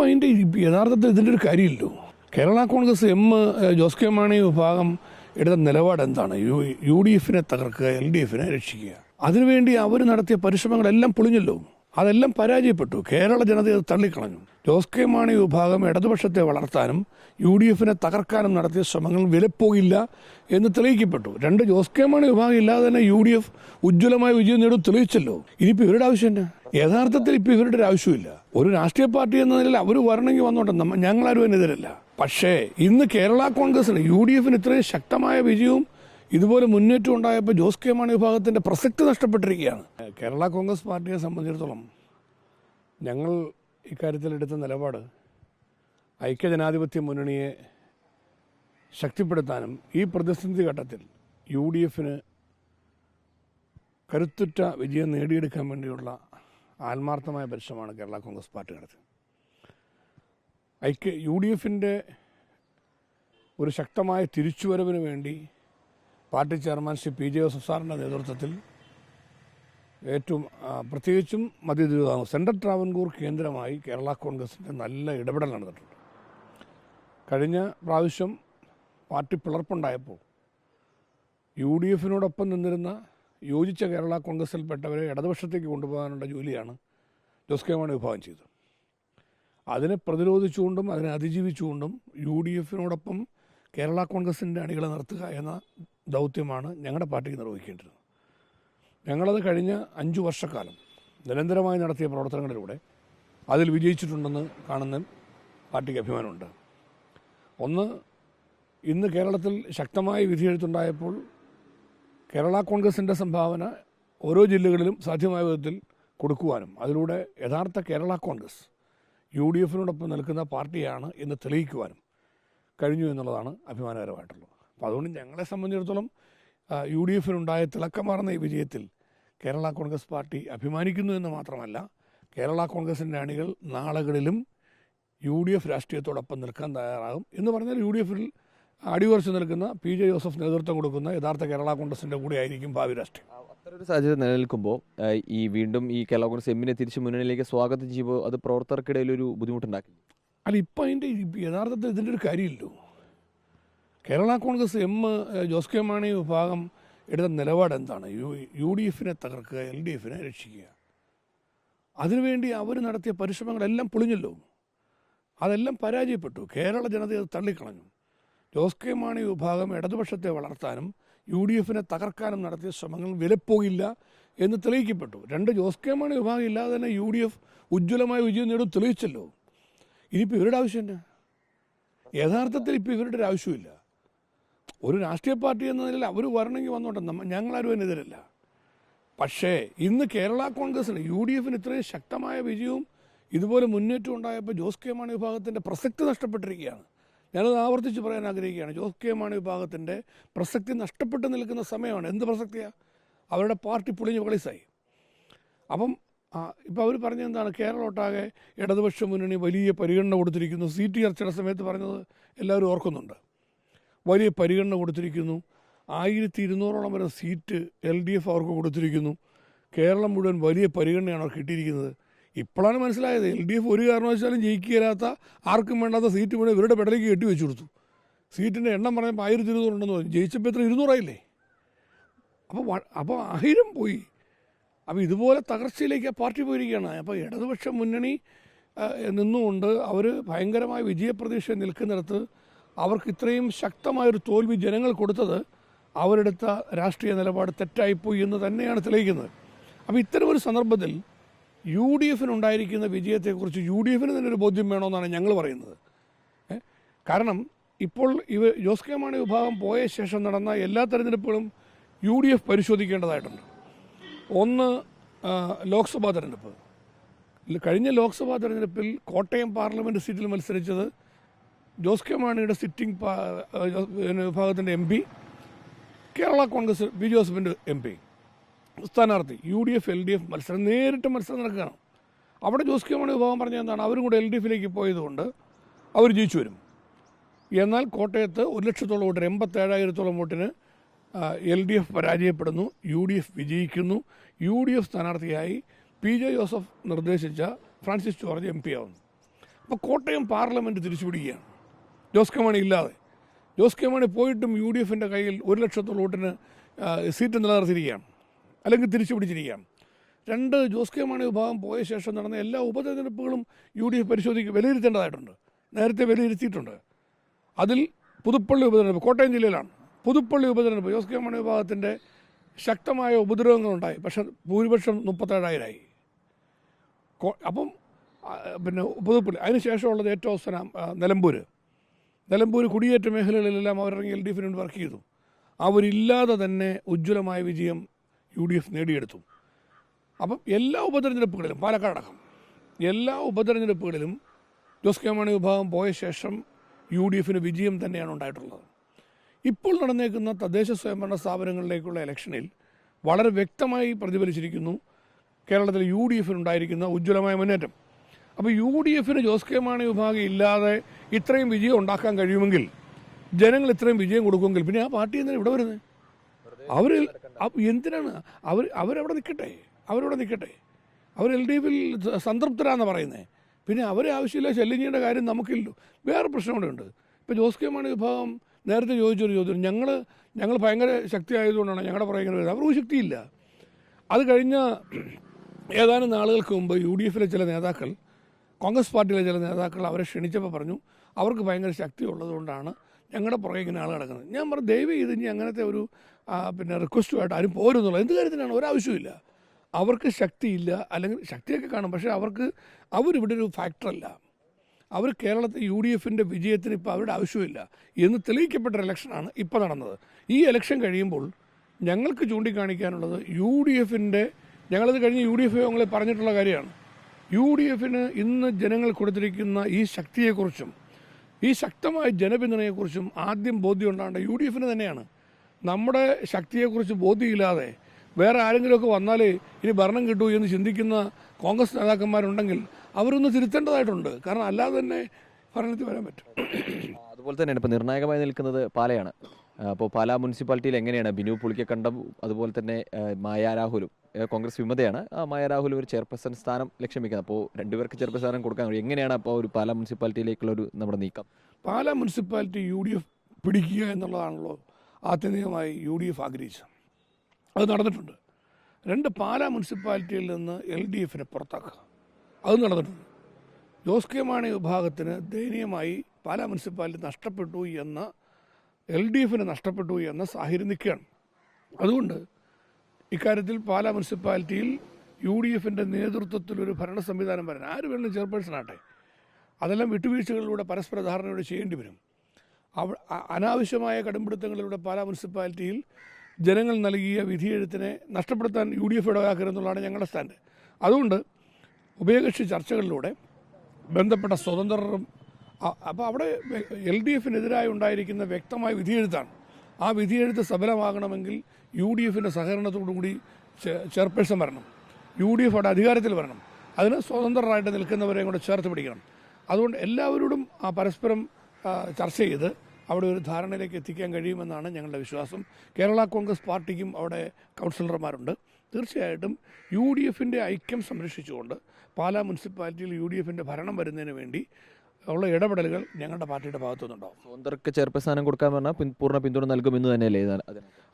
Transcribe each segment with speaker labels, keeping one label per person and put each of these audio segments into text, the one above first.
Speaker 1: ഇപ്പം അതിന്റെ യഥാർത്ഥത്തിൽ ഇതിന്റെ ഒരു കാര്യമില്ലോ കേരള കോൺഗ്രസ് എം ജോസ് കെ മാണി വിഭാഗം എടുത്ത നിലപാട് എന്താണ്? യു യു ഡി എഫിനെ തകർക്കുക എൽ ഡി എഫിനെ രക്ഷിക്കുക അതിനുവേണ്ടി അവർ നടത്തിയ പരിശ്രമങ്ങളെല്ലാം പൊളിഞ്ഞല്ലോ. അതെല്ലാം പരാജയപ്പെട്ടു. കേരള ജനത തള്ളിക്കളഞ്ഞു. ജോസ് കെ മാണി വിഭാഗം ഇടതുപക്ഷത്തെ വളർത്താനും യു ഡി എഫിനെ തകർക്കാനും നടത്തിയ ശ്രമങ്ങൾ വിലപ്പോയില്ല എന്ന് തെളിയിക്കപ്പെട്ടു. രണ്ട് ജോസ് കെ മാണി വിഭാഗം ഇല്ലാതെ തന്നെ യു ഡി എഫ് ഉജ്ജ്വലമായ വിജയം നേടും തെളിയിച്ചല്ലോ. ഇനിയിപ്പോൾ ഇവരുടെ ആവശ്യം എന്നാ? യഥാർത്ഥത്തിൽ ഇപ്പൊ ഇവരുടെ ഒരു ആവശ്യമില്ല ഒരു രാഷ്ട്രീയ പാർട്ടി എന്ന നിലയിൽ അവർ വരണമെങ്കിൽ വന്നോട്ടെ. ഞങ്ങളാരും അതിനെതിരല്ല പക്ഷേ ഇന്ന് കേരള കോൺഗ്രസിന് യു ഡി എഫിന് ഇത്രയും ശക്തമായ വിജയവും ഇതുപോലെ മുന്നേറ്റം ഉണ്ടായപ്പോൾ ജോസ് കെ മാണി വിഭാഗത്തിന്റെ പ്രസക്തി നഷ്ടപ്പെട്ടിരിക്കുകയാണ്. കേരള കോൺഗ്രസ് പാർട്ടിയെ സംബന്ധിച്ചിടത്തോളം ഞങ്ങൾ ഇക്കാര്യത്തിൽ എടുത്ത നിലപാട് ഐക്യജനാധിപത്യ മുന്നണിയെ ശക്തിപ്പെടുത്താനും ഈ പ്രതിസന്ധി ഘട്ടത്തിൽ യു ഡി എഫിന് കരുത്തുറ്റ വിജയം നേടിയെടുക്കാൻ വേണ്ടിയുള്ള ആത്മാർത്ഥമായ പരിശ്രമമാണ് കേരള കോൺഗ്രസ് പാർട്ടി നടത്തിയത്. ഐക്യ യു ഡി എഫിന്റെ ഒരു ശക്തമായ തിരിച്ചുവരവിന് വേണ്ടി party chairman Shri P J Joseph സാറിന്റെ നേതൃത്വത്തിൽ ഏറ്റവും പ്രത്യേകിച്ചും പ്രത്യേകിച്ചും തിരുവിതാംകൂർ സെൻട്രൽ ട്രാവൻകൂർ കേന്ദ്രമായി കേരള കോൺഗ്രസിന്റെ നല്ല ഇടപെടൽ നടന്നിട്ടുണ്ട്. കഴിഞ്ഞ പ്രാവശ്യം പാർട്ടി പിളർപ്പുണ്ടായപ്പോൾ യു ഡി എഫിനോടൊപ്പം നിന്നിരുന്ന യോജിച്ച കേരള കോൺഗ്രസിൽപ്പെട്ടവരെ ഇടതുപക്ഷത്തേക്ക് കൊണ്ടുപോകാനുള്ള ജോലിയാണ് ജോസ് കെ മാണി വിഭാഗം ചെയ്തത്. അതിനെ പ്രതിരോധിച്ചുകൊണ്ടും അതിനെ അതിജീവിച്ചുകൊണ്ടും യു ഡി എഫിനോടൊപ്പം കേരള കോൺഗ്രസിന്റെ അണികളെ നിർത്തുക എന്ന ദൗത്യമാണ് ഞങ്ങളുടെ പാർട്ടിക്ക് നിർവഹിക്കേണ്ടത് ഞങ്ങളത് കഴിഞ്ഞ അഞ്ചു വർഷക്കാലം നിരന്തരമായി നടത്തിയ പ്രവർത്തനങ്ങളിലൂടെ അതിൽ വിജയിച്ചിട്ടുണ്ടെന്ന് കാണുന്ന പാർട്ടിക്ക് അഭിമാനമുണ്ട്. ഒന്ന് ഇന്ന് കേരളത്തിൽ ശക്തമായ വിധിയെഴുത്തുണ്ടായപ്പോൾ കേരള കോൺഗ്രസിന്റെ സംഭാവന ഓരോ ജില്ലകളിലും സാധ്യമായ വിധത്തിൽ കൊടുക്കുവാനും അതിലൂടെ യഥാർത്ഥ കേരള കോൺഗ്രസ് യു ഡി എഫിനോടൊപ്പം നിൽക്കുന്ന പാർട്ടിയാണ് എന്ന് തെളിയിക്കുവാനും കഴിഞ്ഞു എന്നുള്ളതാണ് അഭിമാനകരമായിട്ടുള്ളത്. അപ്പോൾ അതുകൊണ്ട് ഞങ്ങളെ സംബന്ധിച്ചിടത്തോളം യു ഡി എഫിനുണ്ടായ തിളക്കമാർന്ന ഈ വിജയത്തിൽ കേരള കോൺഗ്രസ് പാർട്ടി അഭിമാനിക്കുന്നു എന്ന് മാത്രമല്ല കേരള കോൺഗ്രസിന്റെ അണികൾ നാളുകളിലും യു ഡി എഫ് രാഷ്ട്രീയത്തോടൊപ്പം നിൽക്കാൻ തയ്യാറാകും എന്ന് പറഞ്ഞാൽ യു ഡി എഫിൽ അടിയുറച്ച് നിൽക്കുന്ന പി ജെ ജോസഫ് നേതൃത്വം കൊടുക്കുന്ന യഥാർത്ഥ കേരള കോൺഗ്രസിന്റെ കൂടെ ആയിരിക്കും ഭാവി രാഷ്ട്രീയം.
Speaker 2: അത്തരൊരു സാഹചര്യം നിലനിൽക്കുമ്പോൾ ഈ വീണ്ടും ഈ കേരള കോൺഗ്രസ് എമ്മിനെ തിരിച്ച് മുന്നണിയിലേക്ക് സ്വാഗതം ചെയ്യുമ്പോൾ അത് പ്രവർത്തകർക്കിടയിൽ ഒരു ബുദ്ധിമുട്ടുണ്ടാക്കി
Speaker 1: അല്ല ഇപ്പം അതിന്റെ യഥാർത്ഥത്തിൽ ഇതിന്റെ ഒരു കാര്യമില്ലോ കേരള കോൺഗ്രസ് എം ജോസ് കെ മാണി വിഭാഗം എടുത്ത നിലപാട് എന്താണ്? യു യു ഡി എഫിനെ തകർക്കുക എൽ ഡി എഫിനെ രക്ഷിക്കുക അതിനുവേണ്ടി അവർ നടത്തിയ പരിശ്രമങ്ങളെല്ലാം പൊളിഞ്ഞല്ലോ. അതെല്ലാം പരാജയപ്പെട്ടു. കേരള ജനത തള്ളിക്കളഞ്ഞു. ജോസ് കെ മാണി വിഭാഗം ഇടതുപക്ഷത്തെ വളർത്താനും യു ഡി എഫിനെ തകർക്കാനും നടത്തിയ ശ്രമങ്ങൾ വിലപ്പോയില്ല എന്ന് തെളിയിക്കപ്പെട്ടു. രണ്ട് ജോസ് കെ മാണി വിഭാഗം ഇല്ലാതെ തന്നെ യു ഡി എഫ് ഉജ്ജ്വലമായ വിജയം നേടും തെളിയിച്ചല്ലോ. ഇനിയിപ്പോൾ ഇവരുടെ ആവശ്യം തന്നെ യഥാർത്ഥത്തിൽ ഇപ്പോൾ ഇവരുടെ ഒരു ആവശ്യമില്ല ഒരു രാഷ്ട്രീയ പാർട്ടി എന്ന നിലയിൽ അവർ വരണമെങ്കിൽ വന്നോട്ടെ. നമ്മൾ ഞങ്ങളാരും അതിനെതിരല്ല പക്ഷേ ഇന്ന് കേരള കോൺഗ്രസിന് യു ഡി എഫിന് ഇത്രയും ശക്തമായ വിജയവും ഇതുപോലെ മുന്നേറ്റം ഉണ്ടായപ്പോൾ ജോസ് കെ മാണി വിഭാഗത്തിന്റെ പ്രസക്തി നഷ്ടപ്പെട്ടിരിക്കുകയാണ്. ഞാനത് ആവർത്തിച്ച് പറയാൻ ആഗ്രഹിക്കുകയാണ്. ജോസ് കെ മാണി വിഭാഗത്തിന്റെ പ്രസക്തി നഷ്ടപ്പെട്ടു നിൽക്കുന്ന സമയമാണ്. എന്ത് പ്രസക്തിയാണ് അവരുടെ പാർട്ടി പൊളിഞ്ഞ് കളിസായി അപ്പം ഇപ്പോൾ അവർ പറഞ്ഞത് എന്താണ്? കേരളം ഒട്ടാകെ ഇടതുപക്ഷ മുന്നണി വലിയ പരിഗണന കൊടുത്തിരിക്കുന്നു. സീറ്റ് ചർച്ചയുടെ സമയത്ത് പറഞ്ഞത് എല്ലാവരും ഓർക്കുന്നുണ്ട്. വലിയ പരിഗണന കൊടുത്തിരിക്കുന്നു. ആയിരത്തി ഇരുന്നൂറോളം വരെ സീറ്റ് എൽ ഡി എഫ് അവർക്ക് കൊടുത്തിരിക്കുന്നു. കേരളം മുഴുവൻ വലിയ പരിഗണനയാണ് അവർക്ക് കിട്ടിയിരിക്കുന്നത്. ഇപ്പോഴാണ് മനസ്സിലായത് എൽ ഡി എഫ് ഒരു കാരണവശാലും ജയിക്കുകയില്ലാത്ത ആർക്കും വേണ്ടാത്ത സീറ്റ് മുഴുവൻ ഇവരുടെ പെടലേക്ക് കെട്ടി വെച്ചു കൊടുത്തു. സീറ്റിന്റെ എണ്ണം പറഞ്ഞപ്പോൾ ആയിരത്തി ഇരുന്നൂറുണ്ടെന്ന് പറഞ്ഞു. ജയിച്ചപ്പോൾ എത്ര? ഇരുന്നൂറായില്ലേ? അപ്പോൾ അപ്പോൾ ആയിരം പോയി. അപ്പോൾ ഇതുപോലെ തകർച്ചയിലേക്ക് ആ പാർട്ടി പോയിരിക്കുകയാണ്. അപ്പോൾ ഇടതുപക്ഷ മുന്നണി നിന്നുകൊണ്ട് അവർ ഭയങ്കരമായ വിജയപ്രതീക്ഷ നിൽക്കുന്നിടത്ത് അവർക്ക് ഇത്രയും ശക്തമായൊരു തോൽവി ജനങ്ങൾ കൊടുത്തത് അവരെടുത്ത രാഷ്ട്രീയ നിലപാട് തെറ്റായിപ്പോയി എന്ന് തന്നെയാണ് തെളിയിക്കുന്നത്. അപ്പോൾ ഇത്തരമൊരു സന്ദർഭത്തിൽ യു ഡി എഫിനുണ്ടായിരിക്കുന്ന വിജയത്തെക്കുറിച്ച് യു ഡി എഫിന് തന്നെ ഒരു ബോധ്യം വേണമെന്നാണ് ഞങ്ങൾ പറയുന്നത്. കാരണം ഇപ്പോൾ ഇവ ജോസ് കെ മാണി വിഭാഗം പോയ ശേഷം നടന്ന എല്ലാ തെരഞ്ഞെടുപ്പുകളും യു ഡി എഫ് പരിശോധിക്കേണ്ടതായിട്ടുണ്ട്. ഒന്ന് ലോക്സഭാ തെരഞ്ഞെടുപ്പ്. കഴിഞ്ഞ ലോക്സഭാ തെരഞ്ഞെടുപ്പിൽ കോട്ടയം പാർലമെന്റ് സീറ്റിൽ മത്സരിച്ചത് ജോസ് കെ മാണിയുടെ സിറ്റിംഗ് വിഭാഗത്തിന്റെ M P Kerala Congress B ജോസഫിന്റെ എം പി. സ്ഥാനാർത്ഥി U D F L D F മത്സരം നേരിട്ട് മത്സരം നടക്കുകയാണ്. അവിടെ ജോസ് കെ മാണി വിഭാഗം പറഞ്ഞ എന്താണ്? അവരും കൂടെ എൽ ഡി എഫിലേക്ക് പോയതുകൊണ്ട് അവർ ജയിച്ചു വരും. എന്നാൽ കോട്ടയത്ത് ഒരു ലക്ഷത്തോളം വോട്ടിന് എൺപത്തേഴായിരത്തോളം വോട്ടിന് എൽ ഡി എഫ് പരാജയപ്പെടുന്നു യു ഡി എഫ് വിജയിക്കുന്നു. യു ഡി എഫ് സ്ഥാനാർത്ഥിയായി പി ജെ ജോസഫ് നിർദ്ദേശിച്ച ഫ്രാൻസിസ് ജോർജ് എം പി ആവുന്നു. അപ്പോൾ കോട്ടയം പാർലമെന്റ് തിരിച്ചുപിടിക്കുകയാണ്. ജോസ് കെ മാണി ഇല്ലാതെ. ജോസ് കെ മാണി പോയിട്ടും യു ഡി എഫിന്റെ കയ്യിൽ ഒരു ലക്ഷത്തോളം വോട്ടിന് സീറ്റ് നിലനിർത്തിയിരിക്കുകയാണ്. അല്ലെങ്കിൽ തിരിച്ചു പിടിച്ചിരിക്കുകയാണ്. രണ്ട് ജോസ് കെ മാണി വിഭാഗം പോയ ശേഷം നടന്ന എല്ലാ ഉപതെരഞ്ഞെടുപ്പുകളും യു ഡി എഫ് പരിശോധിക്കുക വിലയിരുത്തേണ്ടതായിട്ടുണ്ട്. നേരത്തെ വിലയിരുത്തിയിട്ടുണ്ട്. അതിൽ പുതുപ്പള്ളി ഉപതെരഞ്ഞെടുപ്പ് കോട്ടയം ജില്ലയിലാണ്. പുതുപ്പള്ളി ഉപതെരഞ്ഞെടുപ്പ് ജോസ് കെ മാണി വിഭാഗത്തിന്റെ ശക്തമായ ഉപദ്രവങ്ങളുണ്ടായി. പക്ഷേ ഭൂരിപക്ഷം മുപ്പത്തേഴായിരമായി അപ്പം പിന്നെ പുതുപ്പള്ളി അതിനുശേഷമുള്ളത് ഏറ്റവും അവസാനം നിലമ്പൂർ നിലമ്പൂർ കുടിയേറ്റ മേഖലകളിലെല്ലാം അവരിറങ്ങി എൽ ഡി എഫിന് വർക്ക് ചെയ്തു. അവരില്ലാതെ തന്നെ ഉജ്ജ്വലമായ വിജയം യു ഡി എഫ് നേടിയെടുത്തു. അപ്പം എല്ലാ ഉപതെരഞ്ഞെടുപ്പുകളിലും പാലക്കാടക്കം എല്ലാ ഉപതെരഞ്ഞെടുപ്പുകളിലും ജോസ് കെ മാണി വിഭാഗം പോയ ശേഷം യു ഡി എഫിന് വിജയം തന്നെയാണ് ഉണ്ടായിട്ടുള്ളത്. ഇപ്പോൾ നടന്നേക്കുന്ന തദ്ദേശ സ്വയംഭരണ സ്ഥാപനങ്ങളിലേക്കുള്ള ഇലക്ഷനിൽ വളരെ വ്യക്തമായി പ്രതിഫലിച്ചിരിക്കുന്നു കേരളത്തിൽ യു ഡി എഫിനുണ്ടായിരിക്കുന്ന ഉജ്ജ്വലമായ മുന്നേറ്റം. അപ്പോൾ യു ഡി എഫിന് ജോസ് കെ മാണി വിഭാഗം ഇല്ലാതെ ഇത്രയും വിജയം ഉണ്ടാക്കാൻ കഴിയുമെങ്കിൽ ജനങ്ങൾ ഇത്രയും വിജയം കൊടുക്കുമെങ്കിൽ പിന്നെ ആ പാർട്ടി എന്തിനാണ് ഇവിടെ വരുന്നത്? അവർ എന്തിനാണ്? അവർ അവരവിടെ നിൽക്കട്ടെ. അവരവിടെ നിൽക്കട്ടെ. അവർ എൽ ഡി എഫിൽ സംതൃപ്തരാന്ന് പറയുന്നത് പിന്നെ അവരെ ആവശ്യമില്ല ശല്യം കാര്യം നമുക്കില്ല വേറെ പ്രശ്നം കൂടെ ഉണ്ട്. ഇപ്പോൾ ജോസ് കെ മാണി വിഭാഗം നേരത്തെ ചോദിച്ചൊരു ചോദ്യം. ഞങ്ങൾ ഞങ്ങൾ ഭയങ്കര ശക്തി ആയതുകൊണ്ടാണ് ഞങ്ങളുടെ ഇങ്ങനെ വരുന്നത്. അവർക്ക് ശക്തിയില്ല. അത് കഴിഞ്ഞ ഏതാനും നാളുകൾക്ക് മുമ്പ് യു ഡി എഫിലെ ചില നേതാക്കൾ കോൺഗ്രസ് പാർട്ടിയിലെ ചില നേതാക്കൾ അവരെ ക്ഷണിച്ചപ്പോൾ പറഞ്ഞു അവർക്ക് ഭയങ്കര ശക്തി ഉള്ളതുകൊണ്ടാണ് ഞങ്ങളുടെ പുറകെ ഇങ്ങനെ ആൾ കിടക്കുന്നത്. ഞാൻ പറഞ്ഞു ദയവ് ചെയ്ത് ഇനി അങ്ങനത്തെ ഒരു പിന്നെ റിക്വസ്റ്റുമായിട്ട് ആരും പോരുന്നുള്ളൂ എന്ത് കാര്യത്തിനാണ്? ഒരാവശ്യമില്ല അവർക്ക് ശക്തിയില്ല. അല്ലെങ്കിൽ ശക്തിയൊക്കെ കാണും. പക്ഷേ അവർക്ക് അവരിവിടെ ഒരു ഫാക്ടറല്ല അവർ കേരളത്തിൽ യു ഡി എഫിന്റെ വിജയത്തിന് ഇപ്പോൾ അവരുടെ ആവശ്യമില്ല എന്ന് തെളിയിക്കപ്പെട്ട ഇലക്ഷനാണ് ഇപ്പോൾ നടന്നത്. ഈ ഇലക്ഷൻ കഴിയുമ്പോൾ ഞങ്ങൾക്ക് ചൂണ്ടിക്കാണിക്കാനുള്ളത് യു ഡി എഫിന്റെ ഞങ്ങളത് കഴിഞ്ഞ് യു ഡി എഫ് ഞങ്ങളെ പറഞ്ഞിട്ടുള്ള കാര്യമാണ്. യു ഡി എഫിന് ഇന്ന് ജനങ്ങൾ കൊടുത്തിരിക്കുന്ന ഈ ശക്തിയെക്കുറിച്ചും ഈ ശക്തമായ ജനപിന്തുണയെക്കുറിച്ചും ആദ്യം ബോധ്യം ഉണ്ടാകേണ്ട യു ഡി എഫിന് തന്നെയാണ്. നമ്മുടെ ശക്തിയെക്കുറിച്ച് ബോധ്യമില്ലാതെ വേറെ ആരെങ്കിലുമൊക്കെ വന്നാൽ ഇനി ഭരണം കിട്ടൂ എന്ന് ചിന്തിക്കുന്ന കോൺഗ്രസ് നേതാക്കന്മാരുണ്ടെങ്കിൽ അവരൊന്ന് തിരുത്തേണ്ടതായിട്ടുണ്ട്. കാരണം അല്ലാതെ തന്നെ ഭരണത്തിൽ വരാൻ പറ്റും.
Speaker 2: അതുപോലെ തന്നെയാണ് ഇപ്പോൾ നിർണായകമായി നിൽക്കുന്നത് പാലയാണ്. അപ്പോൾ പാലാ മുനിസിപ്പാലിറ്റിയിൽ എങ്ങനെയാണ് ബിനു പുളിക്കക്കണ്ടം അതുപോലെ തന്നെ മായ രാഹുലും കോൺഗ്രസ് വിമതയാണ്. മായ രാഹുൽ ഒരു ചെയർപേഴ്സൺ സ്ഥാനം ലക്ഷ്യം വെക്കുന്നത് അപ്പോൾ രണ്ടുപേർക്ക് ചെയർപേഴ്സൺ സ്ഥാനം കൊടുക്കാൻ കഴിയും. എങ്ങനെയാണ് അപ്പോൾ ഒരു പാലാ മുനിസിപ്പാലിറ്റിയിലേക്കുള്ള ഒരു നമ്മുടെ നീക്കം?
Speaker 1: Pala municipality U D F പിടിക്കുക എന്നുള്ളതാണല്ലോ ആത്യന്തികമായി യു ഡി എഫ് ആഗ്രഹിച്ചത്. അത് നടന്നിട്ടുണ്ട്. രണ്ട് പാലാ മുനിസിപ്പാലിറ്റിയിൽ നിന്ന് എൽ ഡി എഫിനെ പുറത്താക്കുക. അത് നടന്നിട്ടുണ്ട്. ജോസ് കെ മാണി വിഭാഗത്തിന് ദയനീയമായി പാലാ മുനിസിപ്പാലിറ്റി നഷ്ടപ്പെട്ടു എന്ന എൽ ഡി എഫിന് നഷ്ടപ്പെട്ടു എന്ന സാഹചര്യം നിൽക്കുകയാണ്. അതുകൊണ്ട് ഇക്കാര്യത്തിൽ പാലാ മുനിസിപ്പാലിറ്റിയിൽ യു ഡി എഫിന്റെ നേതൃത്വത്തിലൊരു ഭരണ സംവിധാനം വരാൻ ആര് വേണമെങ്കിലും ചെയർപേഴ്സൺ ആട്ടെ അതെല്ലാം വിട്ടുവീഴ്ചകളിലൂടെ പരസ്പര ധാരണയോടെ ചെയ്യേണ്ടി വരും. അവ അനാവശ്യമായ കടുംപിടുത്തങ്ങളിലൂടെ പാലാ മുനിസിപ്പാലിറ്റിയിൽ ജനങ്ങൾ നൽകിയ വിധിയെഴുത്തിനെ നഷ്ടപ്പെടുത്താൻ യു ഡി എഫ് ഇടവാക്കരുതെന്നുള്ളതാണ് ഞങ്ങളുടെ സ്റ്റാൻഡ്. അതുകൊണ്ട് ഉഭയകക്ഷി ചർച്ചകളിലൂടെ ബന്ധപ്പെട്ട സ്വതന്ത്രരും അപ്പോൾ അവിടെ എൽ ഡി എഫിനെതിരായി ഉണ്ടായിരിക്കുന്ന വ്യക്തമായ വിധിയെഴുത്താണ്. ആ വിധിയെഴുത്ത് സഫലമാകണമെങ്കിൽ യു ഡി എഫിന്റെ സഹകരണത്തോടുകൂടി ചെയർപേഴ്സൺ വരണം. യു ഡി എഫ് അവിടെ അധികാരത്തിൽ വരണം. അതിന് സ്വതന്ത്രരായിട്ട് നിൽക്കുന്നവരെയും കൂടെ ചേർത്ത് പിടിക്കണം. അതുകൊണ്ട് എല്ലാവരോടും ആ പരസ്പരം ചർച്ച ചെയ്ത് അവിടെ ഒരു ധാരണയിലേക്ക് എത്തിക്കാൻ കഴിയുമെന്നാണ് ഞങ്ങളുടെ വിശ്വാസം. കേരള കോൺഗ്രസ് പാർട്ടിക്കും അവിടെ കൗൺസിലർമാരുണ്ട്. തീർച്ചയായിട്ടും യു ഡി എഫിന്റെ ഐക്യം സംരക്ഷിച്ചുകൊണ്ട് പാലാ മുനിസിപ്പാലിറ്റിയിൽ യു ഡി എഫിന്റെ ഭരണം വരുന്നതിന് വേണ്ടി ഉള്ള ഇടപെടലുകൾ ഞങ്ങളുടെ പാർട്ടിയുടെ ഭാഗത്തുനിന്നുണ്ടാവും
Speaker 2: സ്വതന്ത്രർക്ക് ചെയർപേഴ്സാനം കൊടുക്കാൻ പറഞ്ഞാൽ പൂർണ പിന്തുണ നൽകുമെന്ന് തന്നെയല്ലേ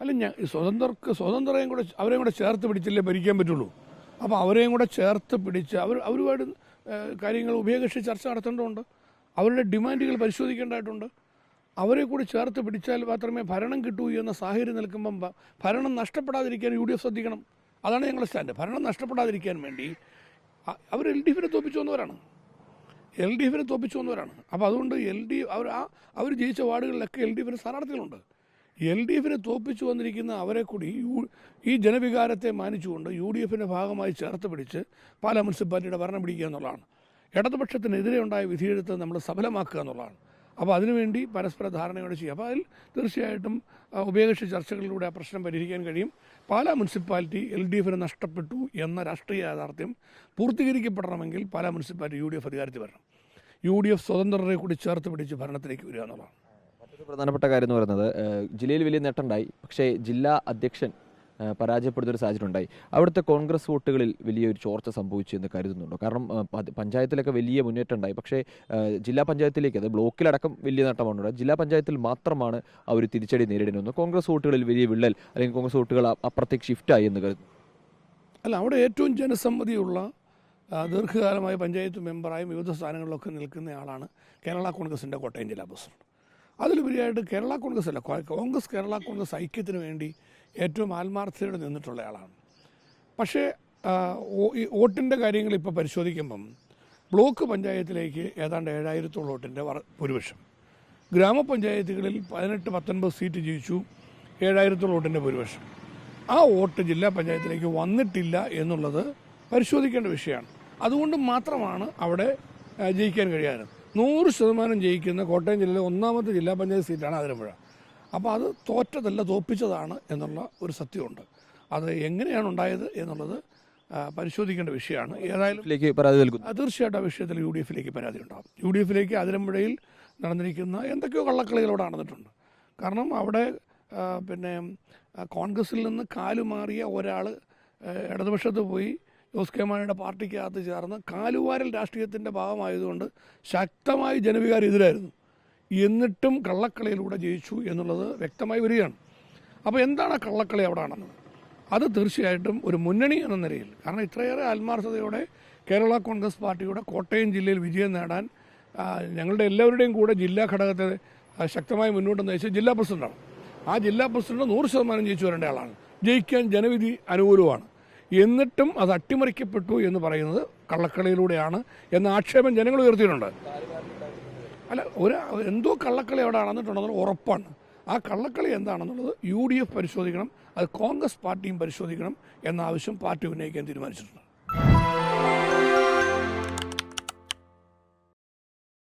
Speaker 1: അല്ല ഞാൻ സ്വതന്ത്രർക്ക് സ്വതന്ത്രയും കൂടെ അവരെയും കൂടെ ചേർത്ത് പിടിച്ചില്ലേ ഭരിക്കാൻ പറ്റുള്ളൂ? അപ്പോൾ അവരെയും കൂടെ ചേർത്ത് പിടിച്ച് അവർ അവരുമായിട്ട് കാര്യങ്ങൾ ഉഭയകക്ഷി ചർച്ച നടത്തേണ്ടതുണ്ട്. അവരുടെ ഡിമാൻഡുകൾ പരിശോധിക്കേണ്ടതായിട്ടുണ്ട്. അവരെ കൂടി ചേർത്ത് പിടിച്ചാൽ മാത്രമേ ഭരണം കിട്ടൂ എന്ന സാഹചര്യം നിൽക്കുമ്പം ഭരണം നഷ്ടപ്പെടാതിരിക്കാൻ യു ഡി എഫ് ശ്രദ്ധിക്കണം. അതാണ് ഞങ്ങളുടെ സ്റ്റാൻഡ്. ഭരണം നഷ്ടപ്പെടാതിരിക്കാൻ വേണ്ടി അവർ എൽ ഡി എഫിനെ തോപ്പിച്ചു വന്നവരാണ്. എൽ ഡി എഫിനെ തോപ്പിച്ചു വന്നവരാണ്. അപ്പോൾ അതുകൊണ്ട് എൽ ഡി അവർ ആ അവർ ജയിച്ച വാർഡുകളിലൊക്കെ എൽ ഡി എഫിന് സ്ഥാനാർത്ഥികളുണ്ട്. എൽ ഡി എഫിനെ തോപ്പിച്ചു വന്നിരിക്കുന്ന അവരെ കൂടി യു ഈ ജനവികാരത്തെ മാനിച്ചുകൊണ്ട് യു ഡി എഫിന്റെ ഭാഗമായി ചേർത്ത് പിടിച്ച് പാലാ മുനിസിപ്പാലിറ്റിയുടെ ഭരണം പിടിക്കുക എന്നുള്ളതാണ്. ഇടതുപക്ഷത്തിനെതിരെ ഉണ്ടായ വിധിയെഴുത്ത് നമ്മൾ സഫലമാക്കുക എന്നുള്ളതാണ്. അപ്പോൾ അതിനുവേണ്ടി പരസ്പര ധാരണയോടെ ചെയ്യുക. അപ്പോൾ അതിൽ തീർച്ചയായിട്ടും ഉഭയകക്ഷി ചർച്ചകളിലൂടെ ആ പ്രശ്നം പരിഹരിക്കാൻ കഴിയും. പാലാ മുനിസിപ്പാലിറ്റി എൽ ഡി എഫിന് നഷ്ടപ്പെട്ടു എന്ന രാഷ്ട്രീയ യാഥാർത്ഥ്യം പൂർത്തീകരിക്കപ്പെടണമെങ്കിൽ Pala municipality U D F അധികാരത്തിൽ വരണം. യു ഡി എഫ് സ്വതന്ത്രരെ കൂടി ചേർത്ത് പിടിച്ച് ഭരണത്തിലേക്ക് വരിക എന്നുള്ളതാണ്.
Speaker 2: മറ്റൊരു പ്രധാനപ്പെട്ട കാര്യം എന്ന് പറയുന്നത് ജില്ലയിൽ വലിയ നേട്ടമുണ്ടായി. പക്ഷേ ജില്ലാ അധ്യക്ഷൻ പരാജയപ്പെടുത്തൊരു ഒരു സാഹചര്യം ഉണ്ടായി. അവിടുത്തെ കോൺഗ്രസ് വോട്ടുകളിൽ വലിയൊരു ചോർച്ച സംഭവിച്ചു എന്ന് കരുതുന്നുണ്ടോ? കാരണം പഞ്ചായത്തിലൊക്കെ വലിയ മുന്നേറ്റം ഉണ്ടായി. പക്ഷേ ജില്ലാ പഞ്ചായത്തിലേക്ക് അത് ബ്ലോക്കിലടക്കം വലിയ നേട്ടമാണ്. ജില്ലാ പഞ്ചായത്തിൽ മാത്രമാണ് അവർ ഒരു തിരിച്ചടി നേരിടുന്നത്. കോൺഗ്രസ് വോട്ടുകളിൽ വലിയ വിള്ളൽ അല്ലെങ്കിൽ കോൺഗ്രസ് വോട്ടുകൾ അപ്പുറത്തേക്ക് ഷിഫ്റ്റായി എന്ന് കരുതുന്നു.
Speaker 1: അല്ല അവിടെ ഏറ്റവും ജനസമ്മതിയുള്ള ദീർഘകാലമായി പഞ്ചായത്ത് മെമ്പറായും വിവിധ സ്ഥാനങ്ങളിലൊക്കെ നിൽക്കുന്ന ആളാണ് കേരള കോൺഗ്രസിന്റെ കോട്ടയം ജില്ലാ പ്രസിഡന്റ്. അതിലുപരിയായിട്ട് കേരള കോൺഗ്രസ് അല്ല കോൺഗ്രസ് കേരള കോൺഗ്രസ് ഐക്യത്തിന് വേണ്ടി ഏറ്റവും ആത്മാർത്ഥതയോടെ നിന്നിട്ടുള്ള ആളാണ്. പക്ഷേ വോട്ടിന്റെ കാര്യങ്ങൾ ഇപ്പോൾ പരിശോധിക്കുമ്പം ബ്ലോക്ക് പഞ്ചായത്തിലേക്ക് ഏതാണ്ട് ഏഴായിരത്തോളം വോട്ടിന്റെ ഭൂരിപക്ഷം. ഗ്രാമപഞ്ചായത്തുകളിൽ പതിനെട്ട് പത്തൊൻപത് സീറ്റ് ജയിച്ചു ഏഴായിരത്തോളം വോട്ടിന്റെ ഭൂരിപക്ഷം. ആ വോട്ട് ജില്ലാ പഞ്ചായത്തിലേക്ക് വന്നിട്ടില്ല എന്നുള്ളത് പരിശോധിക്കേണ്ട വിഷയമാണ്. അതുകൊണ്ട് മാത്രമാണ് അവിടെ ജയിക്കാൻ കഴിയാറ്. നൂറ് ശതമാനം ജയിക്കുന്ന കോട്ടയം ജില്ലയിലെ ഒന്നാമത്തെ ജില്ലാ പഞ്ചായത്ത് സീറ്റാണ് അതിരമ്പുഴ അപ്പോൾ അത് തോറ്റതല്ല തോപ്പിച്ചതാണ് എന്നുള്ള ഒരു സത്യമുണ്ട്. അത് എങ്ങനെയാണ് ഉണ്ടായത് എന്നുള്ളത് പരിശോധിക്കേണ്ട വിഷയമാണ്. ഏതായാലും
Speaker 2: പരാതി
Speaker 1: തീർച്ചയായിട്ടും ആ വിഷയത്തിൽ യു ഡി എഫിലേക്ക് പരാതി ഉണ്ടാകും. യു ഡി എഫിലേക്ക് അതിരമ്പുഴയിൽ നടന്നിരിക്കുന്ന എന്തൊക്കെയോ കള്ളക്കളികൾ അവിടെ നടന്നിട്ടുണ്ട്. കാരണം അവിടെ പിന്നെ കോൺഗ്രസിൽ നിന്ന് കാലുമാറിയ ഒരാൾ ഇടതുപക്ഷത്ത് പോയി ജോസ് കെ മാണിയുടെ പാർട്ടിക്കകത്ത് ചേർന്ന് കാലുവാരൽ രാഷ്ട്രീയത്തിന്റെ ഭാഗമായതുകൊണ്ട് ശക്തമായി ജനവികാരം എതിരായിരുന്നു. എന്നിട്ടും കള്ളക്കളിയിലൂടെ ജയിച്ചു എന്നുള്ളത് വ്യക്തമായി വരികയാണ്. അപ്പോൾ എന്താണ് കള്ളക്കളി അവിടെ ആണെന്ന് അത് തീർച്ചയായിട്ടും ഒരു മുന്നണി എന്ന നിലയിൽ കാരണം ഇത്രയേറെ ആത്മാർത്ഥതയോടെ കേരള കോൺഗ്രസ് പാർട്ടിയുടെ കോട്ടയം ജില്ലയിൽ വിജയം നേടാൻ ഞങ്ങളുടെ എല്ലാവരുടെയും കൂടെ ജില്ലാ ഘടകത്തെ ശക്തമായി മുന്നോട്ട് നയിച്ച ജില്ലാ പ്രസിഡന്റാണ്. ആ ജില്ലാ പ്രസിഡന്റ് നൂറ് ശതമാനം ജയിച്ചു വരേണ്ട ആളാണ്. ജയിക്കാൻ ജനവിധി അനുകൂലമാണ് എന്നിട്ടും അത് അട്ടിമറിക്കപ്പെട്ടു എന്ന് പറയുന്നത് കള്ളക്കളിയിലൂടെയാണ് എന്ന ആക്ഷേപം ജനങ്ങൾ ഉയർത്തിയിട്ടുണ്ട്. അല്ല ഒരു എന്തോ കള്ളക്കളി അവിടെ നടന്നിട്ടുണ്ടെന്നുള്ളത് ഉറപ്പാണ്. ആ കള്ളക്കളി എന്താണെന്നുള്ളത് യു ഡി എഫ് പരിശോധിക്കണം അത് കോൺഗ്രസ് പാർട്ടിയും പരിശോധിക്കണം എന്ന ആവശ്യം പാർട്ടി ഉന്നയിക്കാൻ തീരുമാനിച്ചിട്ടുണ്ട്.